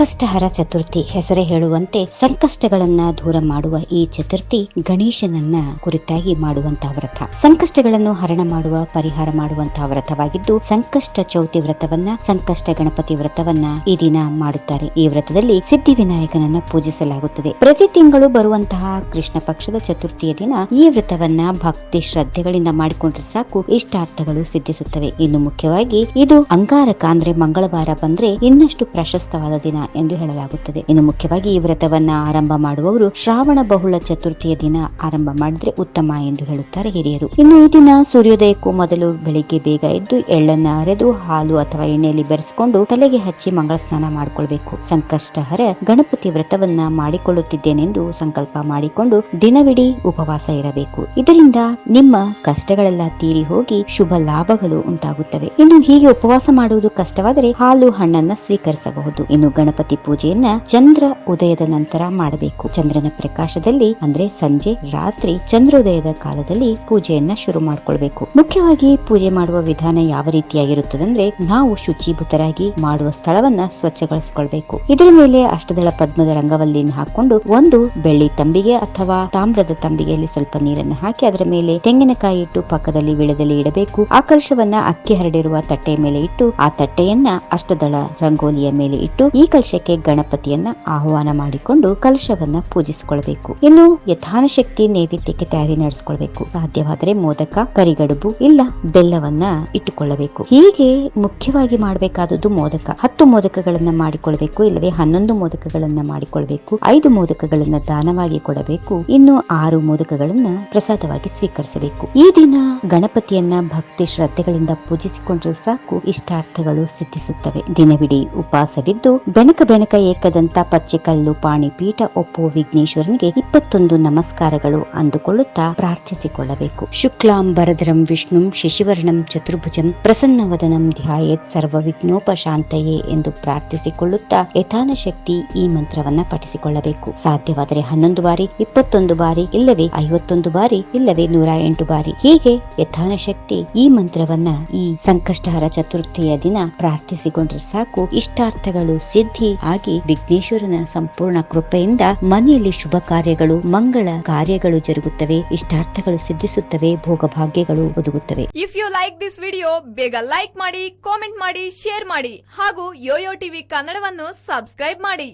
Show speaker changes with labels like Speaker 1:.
Speaker 1: ಸಂಕಷ್ಟಹರ ಚತುರ್ಥಿ ಹೆಸರೇ ಹೇಳುವಂತೆ ಸಂಕಷ್ಟಗಳನ್ನ ದೂರ ಮಾಡುವ ಈ ಚತುರ್ಥಿ ಗಣೇಶನನ್ನ ಕುರಿತಾಗಿ ಮಾಡುವಂತಹ ವ್ರತ. ಸಂಕಷ್ಟಗಳನ್ನು ಹರಣ ಮಾಡುವ, ಪರಿಹಾರ ಮಾಡುವಂತಹ ವ್ರತವಾಗಿದ್ದು, ಸಂಕಷ್ಟ ಚೌತಿ ವ್ರತವನ್ನ, ಸಂಕಷ್ಟ ಗಣಪತಿ ವ್ರತವನ್ನ ಈ ದಿನ ಮಾಡುತ್ತಾರೆ. ಈ ವ್ರತದಲ್ಲಿ ಸಿದ್ಧಿ ವಿನಾಯಕನನ್ನ ಪೂಜಿಸಲಾಗುತ್ತದೆ. ಪ್ರತಿ ತಿಂಗಳು ಬರುವಂತಹ ಕೃಷ್ಣ ಪಕ್ಷದ ಚತುರ್ಥಿಯ ದಿನ ಈ ವ್ರತವನ್ನ ಭಕ್ತಿ ಶ್ರದ್ಧೆಗಳಿಂದ ಮಾಡಿಕೊಂಡ್ರೆ ಸಾಕು, ಇಷ್ಟಾರ್ಥಗಳು ಸಿದ್ಧಿಸುತ್ತವೆ. ಇನ್ನು ಮುಖ್ಯವಾಗಿ ಇದು ಅಂಗಾರಕ ಅಂದ್ರೆ ಮಂಗಳವಾರ ಬಂದ್ರೆ ಇನ್ನಷ್ಟು ಪ್ರಶಸ್ತವಾದ ದಿನ. ಎಂದು ಹೇಳಲಾಗುತ್ತದೆ. ಇನ್ನು ಮುಖ್ಯವಾಗಿ ಈ ವ್ರತವನ್ನ ಆರಂಭ ಮಾಡುವವರು ಶ್ರಾವಣ ಬಹುಳ ಚತುರ್ಥಿಯ ದಿನ ಆರಂಭ ಮಾಡಿದ್ರೆ ಉತ್ತಮ ಎಂದು ಹೇಳುತ್ತಾರೆ ಹಿರಿಯರು. ಇನ್ನು ಈ ದಿನ ಸೂರ್ಯೋದಯಕ್ಕೂ ಮೊದಲು ಬೆಳಿಗ್ಗೆ ಬೇಗ ಎದ್ದು ಎಳ್ಳನ್ನ ಅರೆದು ಹಾಲು ಅಥವಾ ಎಣ್ಣೆಯಲ್ಲಿ ಬೆರೆಸಿಕೊಂಡು ತಲೆಗೆ ಹಚ್ಚಿ ಮಂಗಳ ಸ್ನಾನ ಮಾಡಿಕೊಳ್ಬೇಕು. ಸಂಕಷ್ಟಹರ ಗಣಪತಿ ವ್ರತವನ್ನ ಮಾಡಿಕೊಳ್ಳುತ್ತಿದ್ದೇನೆಂದು ಸಂಕಲ್ಪ ಮಾಡಿಕೊಂಡು ದಿನವಿಡೀ ಉಪವಾಸ ಇರಬೇಕು. ಇದರಿಂದ ನಿಮ್ಮ ಕಷ್ಟಗಳೆಲ್ಲ ತೀರಿ ಹೋಗಿ ಶುಭ ಲಾಭಗಳು ಉಂಟಾಗುತ್ತವೆ. ಇನ್ನು ಹೀಗೆ ಉಪವಾಸ ಮಾಡುವುದು ಕಷ್ಟವಾದರೆ ಹಾಲು ಹಣ್ಣನ್ನ ಸ್ವೀಕರಿಸಬಹುದು. ಇನ್ನು ಗಣಪತಿ ಪೂಜೆಯನ್ನ ಚಂದ್ರ ಉದಯದ ನಂತರ ಮಾಡಬೇಕು. ಚಂದ್ರನ ಪ್ರಕಾಶದಲ್ಲಿ, ಅಂದ್ರೆ ಸಂಜೆ, ರಾತ್ರಿ ಚಂದ್ರೋದಯದ ಕಾಲದಲ್ಲಿ ಪೂಜೆಯನ್ನ ಶುರು ಮಾಡ್ಕೊಳ್ಬೇಕು. ಮುಖ್ಯವಾಗಿ ಪೂಜೆ ಮಾಡುವ ವಿಧಾನ ಯಾವ ರೀತಿಯಾಗಿರುತ್ತದೆ ಅಂದ್ರೆ ನಾವು ಶುಚಿಭೂತರಾಗಿ ಮಾಡುವ ಸ್ಥಳವನ್ನ ಸ್ವಚ್ಛಗೊಳಿಸಿಕೊಳ್ಬೇಕು. ಇದರ ಮೇಲೆ ಅಷ್ಟದಳ ಪದ್ಮದ ರಂಗವಲ್ಲಿನ ಹಾಕೊಂಡು, ಒಂದು ಬೆಳ್ಳಿ ತಂಬಿಗೆ ಅಥವಾ ತಾಮ್ರದ ತಂಬಿಗೆಯಲ್ಲಿ ಸ್ವಲ್ಪ ನೀರನ್ನು ಹಾಕಿ, ಅದರ ಮೇಲೆ ತೆಂಗಿನಕಾಯಿ ಇಟ್ಟು ಪಕ್ಕದಲ್ಲಿ ವಿಳದಲ್ಲಿ ಇಡಬೇಕು. ಆಕರ್ಷವನ್ನ ಅಕ್ಕಿ ಹರಡಿರುವ ತಟ್ಟೆಯ ಮೇಲೆ ಇಟ್ಟು, ಆ ತಟ್ಟೆಯನ್ನ ಅಷ್ಟದಳ ರಂಗೋಲಿಯ ಮೇಲೆ ಇಟ್ಟು, ಈ ಕಲಶಕ್ಕೆ ಗಣಪತಿಯನ್ನ ಆಹ್ವಾನ ಮಾಡಿಕೊಂಡು ಕಲಶವನ್ನ ಪೂಜಿಸಿಕೊಳ್ಬೇಕು. ಇನ್ನು ಯಥಾನ ಶಕ್ತಿ ನೈವೇದ್ಯಕ್ಕೆ ತಯಾರಿ ನಡೆಸಿಕೊಳ್ಬೇಕು. ಸಾಧ್ಯವಾದರೆ ಮೋದಕ, ಕರಿಗಡುಬು ಇಲ್ಲ, ಬೆಲ್ಲವನ್ನ ಇಟ್ಟುಕೊಳ್ಳಬೇಕು. ಹೀಗೆ ಮುಖ್ಯವಾಗಿ ಮಾಡಬೇಕಾದದ್ದು ಮೋದಕ. ಹತ್ತು ಮೋದಕಗಳನ್ನ ಮಾಡಿಕೊಳ್ಬೇಕು, ಇಲ್ಲವೇ ಹನ್ನೊಂದು ಮೋದಕಗಳನ್ನ ಮಾಡಿಕೊಳ್ಬೇಕು, ಐದು ಮೋದಕಗಳನ್ನ ದಾನವಾಗಿ ಕೊಡಬೇಕು, ಇನ್ನು ಆರು ಮೋದಕಗಳನ್ನ ಪ್ರಸಾದವಾಗಿ ಸ್ವೀಕರಿಸಬೇಕು. ಈ ದಿನ ಗಣಪತಿಯನ್ನ ಭಕ್ತಿ ಶ್ರದ್ಧೆಗಳಿಂದ ಪೂಜಿಸಿಕೊಂಡ್ರೆ ಸಾಕು, ಇಷ್ಟಾರ್ಥಗಳು ಸಿದ್ಧಿಸುತ್ತವೆ. ದಿನವಿಡೀ ಉಪವಾಸವಿದ್ದು ಬೆನಕ ಬೆನಕ ಏಕದಂತ ಪಚ್ಚೆಕಲ್ಲು ಪಾಣಿ ಪೀಠ ಒಪ್ಪು ವಿಘ್ನೇಶ್ವರನಿಗೆ ಇಪ್ಪತ್ತೊಂದು ನಮಸ್ಕಾರಗಳು ಅಂದುಕೊಳ್ಳುತ್ತಾ ಪ್ರಾರ್ಥಿಸಿಕೊಳ್ಳಬೇಕು. ಶುಕ್ಲಾಂ ಬರದರಂ ವಿಷ್ಣುಂ, ಶಶಿವರ್ಣಂ, ಚತುರ್ಭುಜಂ, ಪ್ರಸನ್ನವದನಂ, ಧ್ಯಾಯೇತ್ ಸರ್ವ ವಿಘ್ನೋಪಶಾಂತಯೇ ಎಂದು ಪ್ರಾರ್ಥಿಸಿಕೊಳ್ಳುತ್ತಾ ಯಥಾನ ಶಕ್ತಿ ಈ ಮಂತ್ರವನ್ನ ಪಠಿಸಿಕೊಳ್ಳಬೇಕು. ಸಾಧ್ಯವಾದರೆ ಹನ್ನೊಂದು ಬಾರಿ, ಇಪ್ಪತ್ತೊಂದು ಬಾರಿ, ಇಲ್ಲವೇ ಐವತ್ತೊಂದು ಬಾರಿ, ಇಲ್ಲವೇ ನೂರ ಎಂಟು ಬಾರಿ. ಹೀಗೆ ಯಥಾನ ಶಕ್ತಿ ಈ ಮಂತ್ರವನ್ನ ಈ ಸಂಕಷ್ಟಹರ ಚತುರ್ಥಿಯ ದಿನ ಪ್ರಾರ್ಥಿಸಿಕೊಂಡ್ರೆ ಸಾಕು. ಇಷ್ಟಾರ್ಥಗಳು ಸಿದ್ಧಿ ಆಗಿ ವಿಘ್ನೇಶ್ವರನ ಸಂಪೂರ್ಣ ಕೃಪೆಯಿಂದ ಮನೆಯಲ್ಲಿ ಶುಭ ಕಾರ್ಯಗಳು, ಮಂಗಳ ಕಾರ್ಯಗಳು ಜರುಗುತ್ತವೆ, ಇಷ್ಟಾರ್ಥಗಳು ಸಿದ್ಧಿಸುತ್ತವೆ, ಭೋಗಭಾಗ್ಯಗಳು ಒದಗುತ್ತವೆ.
Speaker 2: If you like this video ಬೇಗ ಲೈಕ್ ಮಾಡಿ ಕಾಮೆಂಟ್ ಮಾಡಿ ಶೇರ್ ಮಾಡಿ ಹಾಗೂ ಯೋಯೋ ಟಿವಿ ಕನ್ನಡವನ್ನು ಸಬ್ಸ್ಕ್ರೈಬ್ ಮಾಡಿ.